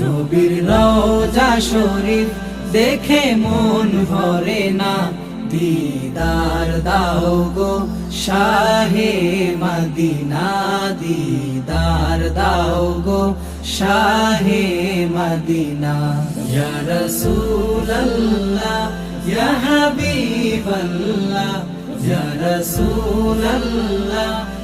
নবীর রওজা শরীফ দেখে মন ভরে না। দিদার দাও গো শাহে মদিনা, দিদার দাও গো শাহে মদিনা। ইয়া ইয়া হাবিবাল্লাহ, ইয়া রাসূলুল্লাহ